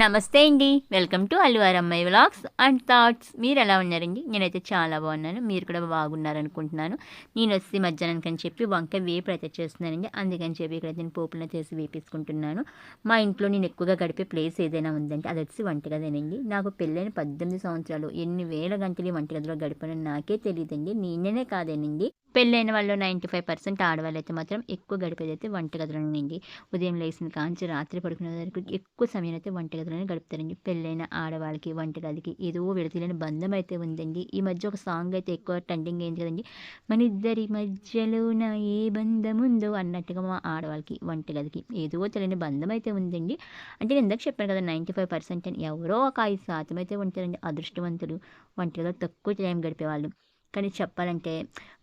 నమస్తే అండి. Welcome to అల్లువారు అమ్మాయి వ్లాగ్స్ అండ్ థాట్స్. మీరు ఎలా ఉన్నారండి? నేనైతే చాలా బాగున్నాను. మీరు కూడా బాగున్నారనుకుంటున్నాను. నేను వచ్చి మధ్యాహ్నానికి అని చెప్పి వంకాయ వేపు అయితే చేస్తున్నానండి. అందుకని చెప్పి ఇక్కడ నేను పోపులను చేసి వేపించుకుంటున్నాను మా ఇంట్లో నేను ఎక్కువగా గడిపే ప్లేస్ ఏదైనా ఉందంటే అది వచ్చి వంటగదేనండి. నాకు పెళ్ళైన పద్దెనిమిది సంవత్సరాలు ఎన్ని వేల గంటలు ఈ వంటగదిలో గడిపానని నాకే తెలియదండి. నేనే కాదేనండి. పెళ్ళైన వాళ్ళు నైంటీ ఫైవ్ పర్సెంట్ ఆడవాళ్ళు అయితే మాత్రం ఎక్కువ గడిపేది అయితే వంటగదిలోనండి ఉదయం లేచిన కాంచి రాత్రి పడుకునే వరకు ఎక్కువ సమయం అయితే వంటగదిలోనే గడుపుతారండి. పెళ్ళైన ఆడవాళ్ళకి వంటగదికి ఏదో విడతీయని బంధం అయితే ఉందండి. ఈ మధ్య ఒక సాంగ్ అయితే ఎక్కువ ట్రెండింగ్ అయింది కదండి. మన ఇద్దరి మధ్యలో నా ఏ బంధం ఉందో అన్నట్టుగా మా ఆడవాళ్ళకి వంటగదికి ఏదో తెలియని బంధం అయితే ఉందండి. అంటే నేను ఇందాక చెప్పాను కదా నైంటీ ఫైవ్ పర్సెంట్ అని ఎవరో ఒక ఐదు శాతం అయితే ఉంటారండి. అదృష్టవంతులు వంటగదిలో తక్కువ టైం గడిపేవాళ్ళు. కానీ చెప్పాలంటే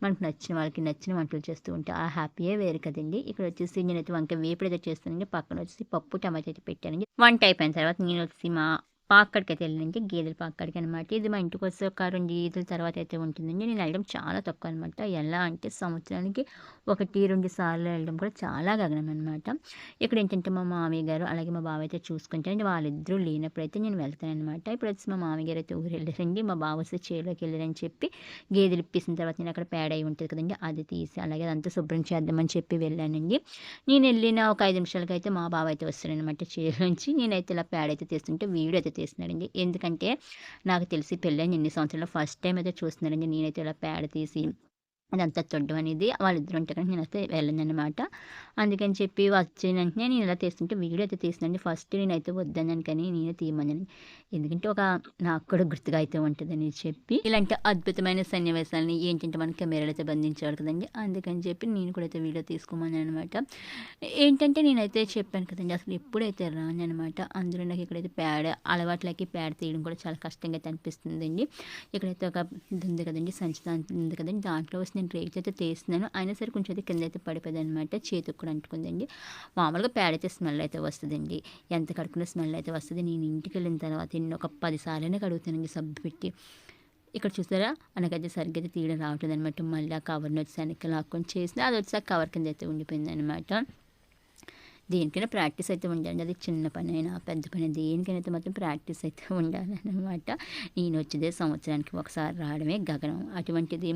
మనకు నచ్చిన వాళ్ళకి నచ్చిన వంటలు చేస్తూ ఉంటే ఆ హ్యాపీయే వేరు కదండి. ఇక్కడ వచ్చేసి నేనైతే వంకాయ వేపుడు అయితే చేస్తానండి. పక్కన వచ్చేసి పప్పు టమాటా అయితే పెట్టానండి. వంట అయిపోయిన తర్వాత నేను వచ్చి మా పాక్కడికైతే అయితే గేదెల పాక్కడికి అనమాట ఇది మా ఇంటికి వచ్చే ఒక రెండు ఈదుల తర్వాత అయితే ఉంటుందండి. నేను వెళ్ళడం చాలా తక్కువ అనమాట ఎలా అంటే సంవత్సరానికి ఒకటి రెండు సార్లు వెళ్ళడం కూడా చాలా గగనం అనమాట ఇక్కడ ఏంటంటే మా మామయ్య గారు అలాగే మా బావ అయితే చూసుకుంటారండి. వాళ్ళిద్దరూ లేనప్పుడు అయితే నేను వెళ్తాను అనమాట ఇప్పుడు వచ్చి మా మామయ్య గారు అయితే ఊరు వెళ్ళారండి. మా బావ వస్తే చేలోకి వెళ్ళారని చెప్పి గేదెలు ఇప్పిసిన తర్వాత నేను అక్కడ పేడ అయి ఉంటుంది కదండి అది తీసి అలాగే అదంతా శుభ్రం చేద్దామని చెప్పి వెళ్ళానండి. నేను వెళ్ళిన ఒక ఐదు నిమిషాలకైతే మా బావ అయితే వస్తారనమాట చేలోంచి నేనైతే ఇలా పేడ అయితే తీస్తుంటే వీడియో అయితే తీస్తున్నాడండి. ఎందుకంటే నాకు తెలిసి పెళ్ళైన ఎన్ని సంవత్సరాలు? ఫస్ట్ టైం అయితే చూస్తున్నాడండి. నేనైతే ఇలా పేడ తీసి అదంతా చూడడం అనేది వాళ్ళిద్దరు ఉంటే కానీ నేనైతే వెళ్ళను అనమాట అందుకని చెప్పి వచ్చిన వెంటనే నేను ఇలా తీస్తుంటే వీడియో అయితే తీసినండి ఫస్ట్ నేనైతే వద్దన్నాను కానీ నేనే తీయమన్నాను. ఎందుకంటే ఒక నాకు కూడా గుర్తుగా అయితే ఉంటుందని చెప్పి ఇలాంటి అద్భుతమైన సన్నివేశాలని ఏంటంటే మన కెమెరాలు అయితే బంధించేవాడు కదండి. అందుకని చెప్పి నేను కూడా అయితే వీడియో తీసుకోమన్నాను అనమాట ఏంటంటే నేనైతే చెప్పాను కదండి అసలు ఎప్పుడైతే రాను అనమాట అందులో నాకు ఇక్కడైతే పేడ అలవాట్లకి పేడ తీయడం కూడా చాలా కష్టంగా అయితే అనిపిస్తుందండి. ఇక్కడైతే ఒక ఇది ఉంది కదండి సంచి ఉంది కదండి దాంట్లో నేను రేట్ అయితే తీస్తున్నాను. అయినా సరే కొంచెం అయితే కింద అయితే పడిపోయింది అనమాట చేతికి కూడా అంటుకుందండి. మామూలుగా ప్యాడ్ అయితే స్మెల్ అయితే వస్తుందండి. ఎంత కడుక్కున్న స్మెల్ అయితే వస్తుంది. నేను ఇంటికి వెళ్ళిన తర్వాత ఎన్ని ఒక పదిసార్లైనా కడుగుతానండి సబ్బు పెట్టి. ఇక్కడ చూసారా? మనకైతే సరిగ్గా అయితే తీయడం రావట్లేదు అనమాట మళ్ళీ ఆ కవర్ని వచ్చి వెనక్కి లాక్కొని చేసిన అది వచ్చి ఆ కవర్ కింద అయితే ఉండిపోయింది అనమాట దేనికైనా ప్రాక్టీస్ అయితే ఉండాలి అది చిన్న పని అయినా పెద్ద పని దేనికైనా అయితే మాత్రం ప్రాక్టీస్ అయితే ఉండాలన్నమాట. నేను వచ్చేదే సంవత్సరానికి ఒకసారి రావడమే గగనం. అటువంటిది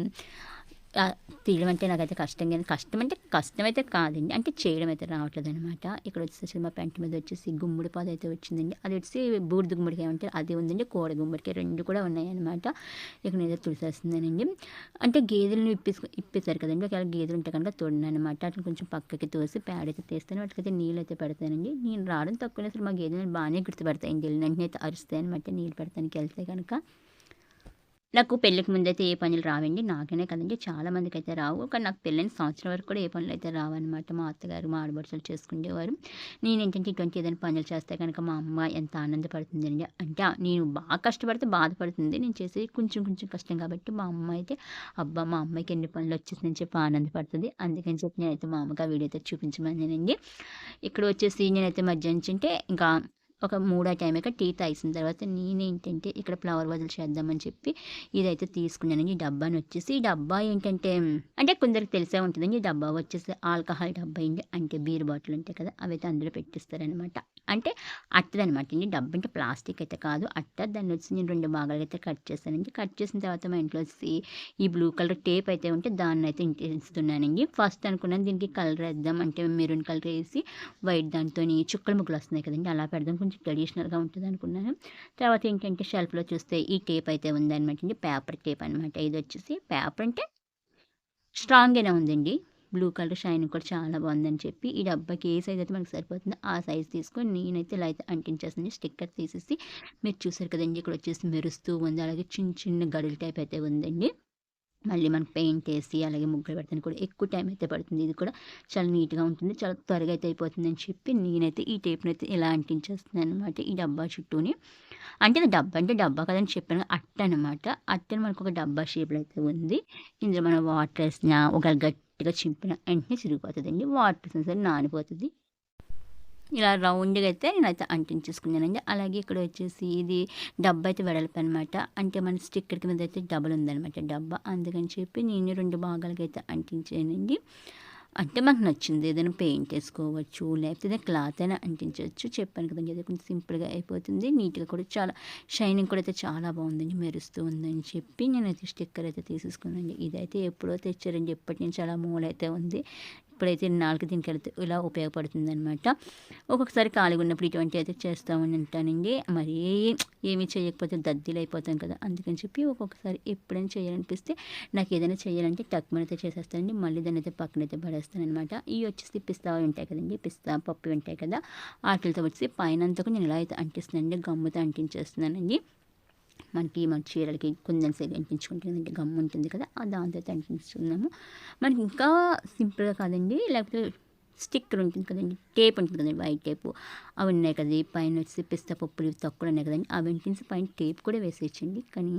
తీయడం అంటే నాకైతే కష్టంగా కష్టం అంటే కష్టం అయితే కాదండి. అంటే చేయడం అయితే రావట్లేదు అనమాట ఇక్కడ వచ్చేసి మా పెంట మీద వచ్చేసి గుమ్మడి పాద అయితే వచ్చిందండి. అది వచ్చి బూడిద గుమ్మడికాయ అంటే అది ఉందండి కోడ గుమ్మడికాయ రెండు కూడా ఉన్నాయన్నమాట. ఇక్కడ నేను తుడిసేస్తున్నానండి. అంటే గేదెలను ఇప్పేసు ఇప్పేశారు కదండి. ఒకవేళ గేదెలు ఉంటే కనుక తోడినమాట వాటిని అట్లా కొంచెం పక్కకి తోసి పేడ అయితే తీస్తాను. వాటికైతే నీళ్ళు అయితే పెడతానండి. నేను రావడం తక్కువ సరే మా గేదెలు బాగానే గుర్తుపెడతాయండి. వెళ్ళిన వెంటనే అయితే అరుస్తాయి అనమాట నీళ్ళు పెడతానికి వెళ్తే కనుక. నాకు పెళ్ళికి ముందైతే ఏ పనులు రావండి. నాకనే కదండి చాలా మందికి అయితే రావు. కానీ నాకు పెళ్ళైన సంవత్సరం వరకు కూడా ఏ పనులు అయితే రావన్నమాట. మా అత్తగారు మా ఆడబడుసలు చేసుకునేవారు. నేను ఏంటంటే ఇటువంటి ఏదైనా పనులు చేస్తే కనుక మా అమ్మ ఎంత ఆనందపడుతుందండి అంటే నేను బాగా కష్టపడితే బాధపడుతుంది. నేను చేసేది కొంచెం కొంచెం కష్టం కాబట్టి మా అమ్మ అయితే అబ్బా మా అమ్మాయికి ఎన్ని పనులు వచ్చేసిందని చెప్పి ఆనందపడుతుంది. అందుకని చెప్పి నేనైతే మా అమ్మగా వీడియో అయితే చూపించమన్నానండి. ఇక్కడ వచ్చేసి నేనైతే మధ్యాహ్నం అంటే ఇంకా ఒక మూడో టైం అయితే టీ తాగిసిన తర్వాత నేనేంటంటే ఇక్కడ ఫ్లవర్ వదిలి చేద్దామని చెప్పి ఇదైతే తీసుకున్నాను. ఈ డబ్బాని వచ్చేసి ఈ డబ్బా ఏంటంటే అంటే కొందరికి తెలిసే ఉంటుందండి ఈ డబ్బా వచ్చేసి ఆల్కహాల్ డబ్బా అండి. అంటే బీర్ బాటిల్ ఉంటాయి కదా అవి అయితే అందులో పెట్టిస్తారనమాట. అంటే అట్టదనమాట అండి. డబ్బా అంటే ప్లాస్టిక్ అయితే కాదు అట్ట దాన్ని వచ్చి నేను రెండు భాగాలు అయితే కట్ చేస్తానండి కట్ చేసిన తర్వాత మా ఇంట్లో వచ్చి ఈ బ్లూ కలర్ టేప్ అయితే ఉంటే దాన్ని అయితే ఇస్తున్నానండి ఫస్ట్ అనుకున్నాను దీనికి కలర్ వేద్దాం అంటే మెరూన్ కలర్ వేసి వైట్ దాంతో చుక్కల ముగ్గులు వస్తున్నాయి కదండి అలా పెడదాం. కొంచెం ట్రెడిషనల్గా ఉంటుంది అనుకున్నాను. తర్వాత ఏంటంటే షెల్ఫ్లో చూస్తే ఈ టేప్ అయితే ఉందనమాట అండి. పేపర్ టేప్ అనమాట ఇది వచ్చేసి పేపర్ అంటే స్ట్రాంగ్గానే ఉందండి. బ్లూ కలర్ షైన్ కూడా చాలా బాగుందని చెప్పి ఈ డబ్బాకి ఏ సైజ్ అయితే మనకు సరిపోతుందో ఆ సైజ్ తీసుకొని నేనైతే ఇలా అయితే అంటించేస్తుంది స్టిక్కర్ తీసేసి మీరు చూసారు కదండి ఇక్కడ వచ్చేసి మెరుస్తూ ఉంది. అలాగే చిన్న చిన్న గడుల టైప్ అయితే ఉందండి. మళ్ళీ మనకు పెయింట్ వేసి అలాగే ముగ్గులు పెడతాను కూడా ఎక్కువ టైం అయితే పడుతుంది. ఇది కూడా చాలా నీట్గా ఉంటుంది. చాలా త్వరగా అయితే అయిపోతుంది అని చెప్పి నేనైతే ఈ టేప్ని అయితే ఇలా అంటించేస్తున్నాను అనమాట ఈ డబ్బా చుట్టూని. అంటే డబ్బా అంటే డబ్బా కదని చెప్పాను. అట్ట అనమాట అట్టని మనకు ఒక డబ్బా షేప్లో అయితే ఉంది. ఇందులో మనం వాటర్ వేసిన ఒక గట్టిగా చింపిన వెంటనే చిరిగిపోతుందండి. వాటర్ సరే నానిపోతుంది. ఇలా రౌండ్గా అయితే నేనైతే అంటించేసుకున్నానండి అలాగే ఇక్కడ వచ్చేసి ఇది డబ్బా అయితే వెడల్పు అనమాట అంటే మన స్టిక్కర్ మీద అయితే డబ్బులు ఉందనమాట డబ్బా. అందుకని చెప్పి నేను రెండు భాగాలకి అయితే అంటించానండి అంటే మాకు నచ్చింది ఏదైనా పెయింట్ వేసుకోవచ్చు లేకపోతే ఏదైనా క్లాత్ అయినా అంటించవచ్చు. చెప్పాను కదండి అది కొంచెం సింపుల్గా అయిపోతుంది. నీట్గా కూడా చాలా షైనింగ్ కూడా అయితే చాలా బాగుందండి మెరుస్తూ ఉందని చెప్పి నేనైతే స్టిక్కర్ అయితే తీసేసుకున్నానండి. ఇదైతే ఎప్పుడో తెచ్చారండి. ఎప్పటి నుంచి అలా మూలైతే ఉంది. ఇప్పుడైతే నాలుగు దీనికి వెళ్తే ఇలా ఉపయోగపడుతుంది అనమాట ఒక్కొక్కసారి ఖాళీగా ఉన్నప్పుడు ఇటువంటి అయితే చేస్తామని ఉంటానండి మరీ ఏమీ చేయకపోతే దద్దీలు అయిపోతాం కదా అందుకని చెప్పి ఒక్కొక్కసారి ఎప్పుడైనా చేయాలనిపిస్తే నాకు ఏదైనా చేయాలంటే తక్కువ అయితే చేసేస్తానండి. మళ్ళీ దాన్ని అయితే పక్కన అయితే పడేస్తాను అనమాట ఇవి వచ్చేసి పిస్తా ఉంటాయి కదండి పిస్తా పప్పు ఉంటాయి కదా వాటితో వచ్చి పైన అంతకు నేను ఇలా అయితే అంటిస్తానండి గమ్ముతో అంటించేస్తున్నానండి. మనకి మన చీరలకి కొంచెం సేపు అంటించుకుంటుంది గమ్ ఉంటుంది కదా ఆ దాంతో అయితే అంటించుకున్నాము మనకి ఇంకా సింపుల్గా కాదండి లేకపోతే స్టిక్కర్ ఉంటుంది కదండి టేప్ ఉంటుంది కదండి వైట్ టేపు. అవి ఉన్నాయి కదండి పైన వచ్చి పిస్తా పప్పులు ఇవి తక్కువ ఉన్నాయి కదండి అవి అంటించి పైన టేప్ కూడా వేసేయచ్చండి. కానీ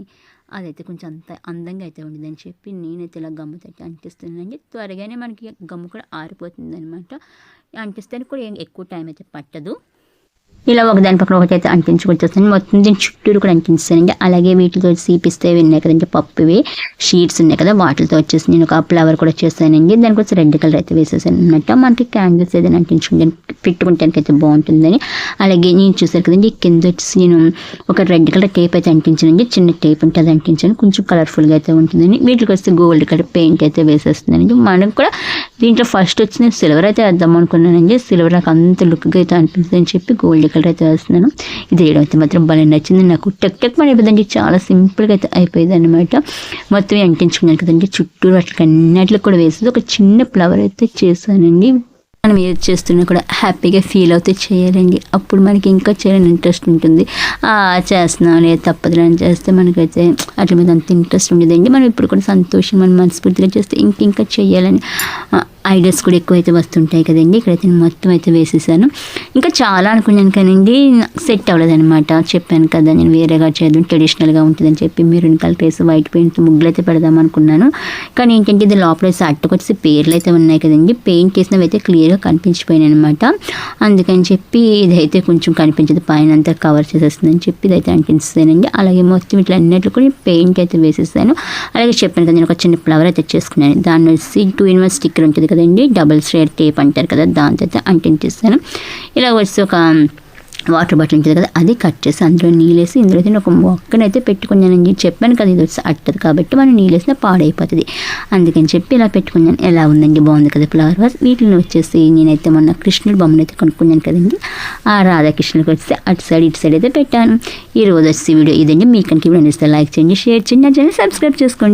అదైతే కొంచెం అంత అందంగా అయితే ఉండదని చెప్పి నేనైతే ఇలా గమ్ము తట్టి అంటిస్తున్నానండి త్వరగానే మనకి గమ్ము కూడా ఆరిపోతుంది అనమాట అంటిస్తే కూడా ఏం ఎక్కువ టైం అయితే పట్టదు. ఇలా ఒకదాని పక్కన ఒకటి అయితే అంటించుకొచ్చేస్తాను మొత్తం దీని చుట్టూరు కూడా అంటించానండి అలాగే వీటితో సీపిస్తే ఉన్నాయి కదండి పప్పువి. షీట్స్ ఉన్నాయి కదా వాటితో వచ్చేసి నేను ఒక ఫ్లవర్ కూడా చేస్తానండి. దానికి వచ్చి రెడ్ కలర్ అయితే వేసేసాను అనమాట మనకి క్యాండిల్స్ ఏదైనా అంటించుకుంటే పెట్టుకుంటానికి అయితే బాగుంటుందని. అలాగే నేను చూసాను కదండి కింద వచ్చేసి నేను ఒక రెడ్ కలర్ టేప్ అయితే అంటించానండి చిన్న టేప్ ఉంటుంది అంటించాను కొంచెం కలర్ఫుల్గా అయితే ఉంటుందని. వీటికి వస్తే గోల్డ్ కలర్ పెయింట్ అయితే వేసేస్తున్నానండి. మనకు కూడా దీంట్లో ఫస్ట్ వచ్చి నేను సిల్వర్ అయితే వేద్దాం అనుకున్నానండి సిల్వర్ నాకు అంత లుక్గా అయితే అనిపిస్తుంది అని చెప్పి గోల్డ్ కలర్ అయితే వేస్తున్నాను. ఇది వేయడం అయితే మాత్రం భలే నచ్చింది. నాకు టెక్ టెక్ మన అయిపోయిందండి చాలా సింపుల్గా అయితే అయిపోయింది అనమాట మొత్తం అంటించుకున్నాను కదండి. చుట్టూరు వాటికి అన్నిటిలో కూడా వేసేది. ఒక చిన్న ఫ్లవర్ అయితే చేశానండి. మనం ఏది చేస్తున్నా కూడా హ్యాపీగా ఫీల్ అవుతే చేయాలండి. అప్పుడు మనకి ఇంకా చేయాలని ఇంట్రెస్ట్ ఉంటుంది. చేస్తున్నాం లేదు తప్పదులే అని చేస్తే మనకైతే అట్ల మీద అంత ఇంట్రెస్ట్ ఉండేదండి. మనం ఇప్పుడు కూడా సంతోషం మనం మనస్ఫూర్తిగా చేస్తే ఇంక ఇంకా చేయాలని ఐడియాస్ కూడా ఎక్కువ అయితే వస్తుంటాయి కదండి. ఇక్కడైతే నేను మొత్తం అయితే వేసేసాను. ఇంకా చాలా అనుకున్నాను కానండి సెట్ అవ్వలేదన్నమాట. చెప్పాను కదా నేను వేరేగా చేద్దాం ట్రెడిషనల్గా ఉంటుందని చెప్పి మెరూన్ కలర్ వేసి వైట్ పెయింట్ ముగ్గులు అయితే పెడదాం అనుకున్నాను. కానీ ఏంటంటే ఇది లోపల వేసి అట్టుకొచ్చి పేర్లు అయితే ఉన్నాయి కదండి. పెయింట్ వేసినవి అయితే క్లియర్గా కనిపించిపోయినాయి అనమాట అందుకని చెప్పి ఇదైతే కొంచెం కనిపించదు. పైన అంతా కవర్ చేసేస్తుందని చెప్పి ఇదైతే అంటిస్తానండి అలాగే మొత్తం ఇట్లా అన్నిట్లు కూడా పెయింట్ అయితే వేసేసాను. అలాగే చెప్పాను కదా నేను ఒక చిన్న ఫ్లవర్ అయితే చేసుకున్నాను దాని వచ్చి టూ ఇన్ వన్ స్టిక్కర్ ఉంటుంది కదండి డబుల్ స్టేర్ టేప్ అంటారు కదా దాంతో అయితే అంటించేస్తాను. ఇలా వచ్చి ఒక వాటర్ బాటిల్ ఉంటుంది కదా అది కట్ చేసి అందులో నీళ్ళేసి ఇందులో అయితే నేను ఒక మొక్కనైతే పెట్టుకున్నానండి. చెప్పాను కదా ఇది వచ్చి అట్టదు కాబట్టి మనం నీళ్ళేసిన పాడైపోతుంది. అందుకని చెప్పి ఇలా పెట్టుకున్నాను. ఎలా ఉందండి? బాగుంది కదా ఫ్లవర్ వాస్. వీటిని వచ్చేసి నేనైతే మొన్న కృష్ణుడు బొమ్మను అయితే కొనుక్కున్నాను కదండి. ఆ రాధాకృష్ణుడికి వచ్చి అటు సైడ్ ఇటు సైడ్ అయితే పెట్టాను. ఈ రోజు వచ్చి వీడియో ఇదండి. మీకు కనుక వీడియో లైక్ చేయండి షేర్ చేయండి నా ఛానల్ సబ్స్క్రైబ్ చేసుకోండి.